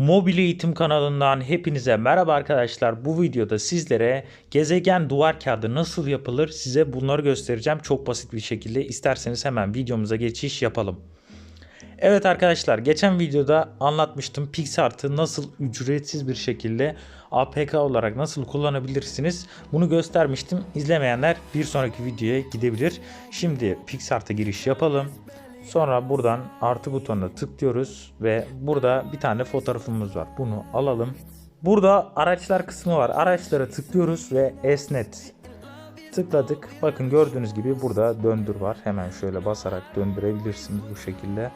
Mobil Eğitim kanalından hepinize merhaba arkadaşlar. Bu videoda sizlere gezegen duvar kağıdı nasıl yapılır size bunları göstereceğim. Çok basit bir şekilde isterseniz hemen videomuza geçiş yapalım. Evet arkadaşlar geçen videoda anlatmıştım PixArt'ı nasıl ücretsiz bir şekilde APK olarak nasıl kullanabilirsiniz bunu göstermiştim. İzlemeyenler bir sonraki videoya gidebilir. Şimdi PixArt'a giriş yapalım. Sonra buradan artı butonuna tıklıyoruz ve burada bir tane fotoğrafımız var. Bunu alalım. Burada araçlar kısmı var. Araçlara tıklıyoruz ve esnet tıkladık. Bakın gördüğünüz gibi burada döndür var. Hemen şöyle basarak döndürebilirsiniz bu şekilde.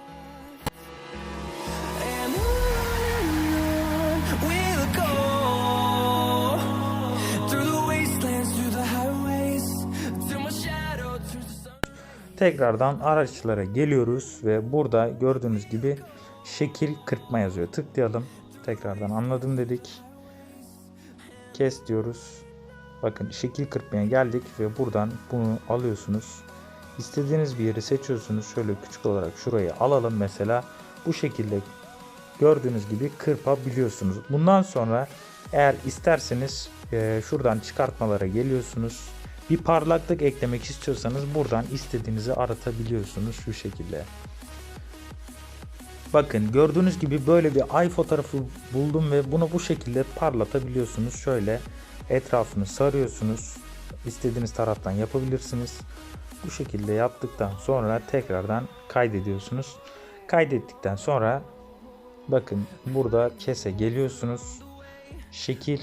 Tekrardan araçlara geliyoruz ve burada gördüğünüz gibi şekil kırpma yazıyor. Tıklayalım. Tekrardan anladım dedik. Kes diyoruz. Bakın şekil kırpmaya geldik ve buradan bunu alıyorsunuz. İstediğiniz bir yeri seçiyorsunuz. Şöyle küçük olarak şurayı alalım mesela. Bu şekilde gördüğünüz gibi kırpabiliyorsunuz. Bundan sonra eğer isterseniz şuradan çıkartmalara geliyorsunuz. Bir parlaklık eklemek istiyorsanız buradan istediğinizi aratabiliyorsunuz şu şekilde. Bakın gördüğünüz gibi böyle bir ay fotoğrafı buldum ve bunu bu şekilde parlatabiliyorsunuz. Şöyle etrafını sarıyorsunuz. İstediğiniz taraftan yapabilirsiniz. Bu şekilde yaptıktan sonra tekrardan kaydediyorsunuz. Kaydettikten sonra bakın burada kese geliyorsunuz. Şekil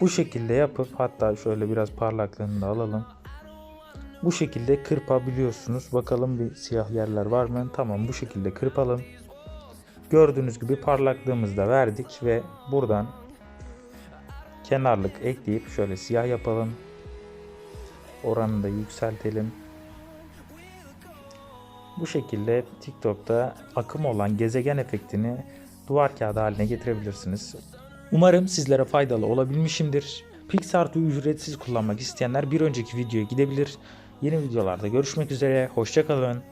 bu şekilde yapıp hatta şöyle biraz parlaklığını da alalım. Bu şekilde kırpabiliyorsunuz. Bakalım bir siyah yerler var mı? Tamam bu şekilde kırpalım. Gördüğünüz gibi parlaklığımızı da verdik ve buradan kenarlık ekleyip şöyle siyah yapalım. Oranını da yükseltelim. Bu şekilde TikTok'ta akım olan gezegen efektini duvar kağıdı haline getirebilirsiniz. Umarım sizlere faydalı olabilmişimdir. PixArt'ı ücretsiz kullanmak isteyenler bir önceki videoya gidebilir. Yeni videolarda görüşmek üzere. Hoşçakalın.